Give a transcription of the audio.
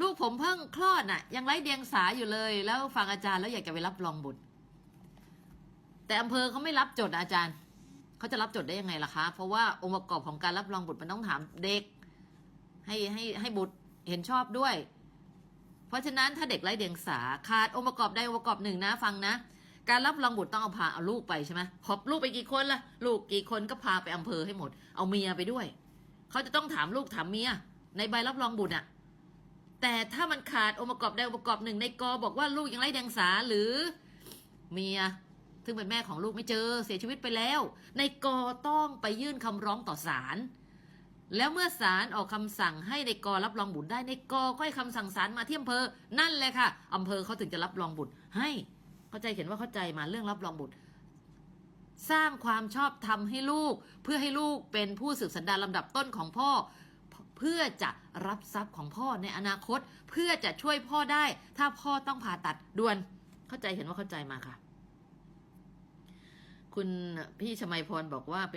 ลูกผมเพิ่งคลอดน่ะ ยังไร้เดียงสาอยู่เลย แล้วฟังอาจารย์แล้วอยากจะไปรับรองบุตร แต่อำเภอเขาไม่รับจดอาจารย์เขาจะรับจดได้ยังไงล่ะคะ เพราะว่าองค์ประกอบของการรับรองบุตรมันต้องถามเด็ก ให้ให้ให้บุตรเห็นชอบด้วย เพราะฉะนั้นถ้าเด็กไร้เดียงสาขาดองค์ประกอบใดองค์ประกอบหนึ่งนะฟังนะการรับรองบุตรต้องเอาพาเอาลูกไปใช่ไหมขอบลูกไปกี่คนล่ะ ลูกกี่คนก็พาไปอำเภอให้หมด เอาเมียไปด้วย เขาจะต้องถามลูกถามเมียในใบรับรองบุตรอะ แต่ถ้ามันขาดองค์ประกอบใดองค์ประกอบหนึ่งในกอบอกว่าลูกยังไร้เดียงสาหรือเมียซึ่งเป็นแม่ของลูกไม่เจอเสียชีวิตไปแล้ว ในกอต้องไปยื่นคำร้องต่อศาลแล้วเมื่อศาลออกคำสั่งให้ในกอรับรองบุตรได้ในกอก็ให้คำสั่งศาลมาที่อำเภอนั่นแหละค่ะอำเภอเขาถึงจะรับรองบุตร ให้เข้าใจเขียนว่าเข้าใจมาเรื่องรับรองบุตร สร้างความชอบธรรมให้ลูก เพื่อให้ลูกเป็นผู้สืบสันดานลำดับต้นของพ่อ เพื่อจะรับทรัพย์ของพ่อในอนาคต เพื่อจะช่วยพ่อได้ ถ้าพ่อต้องผ่าตัดด่วน เข้าใจเห็นว่าเข้าใจมาค่ะ คุณพี่ชมัยพรบอกว่าเป็น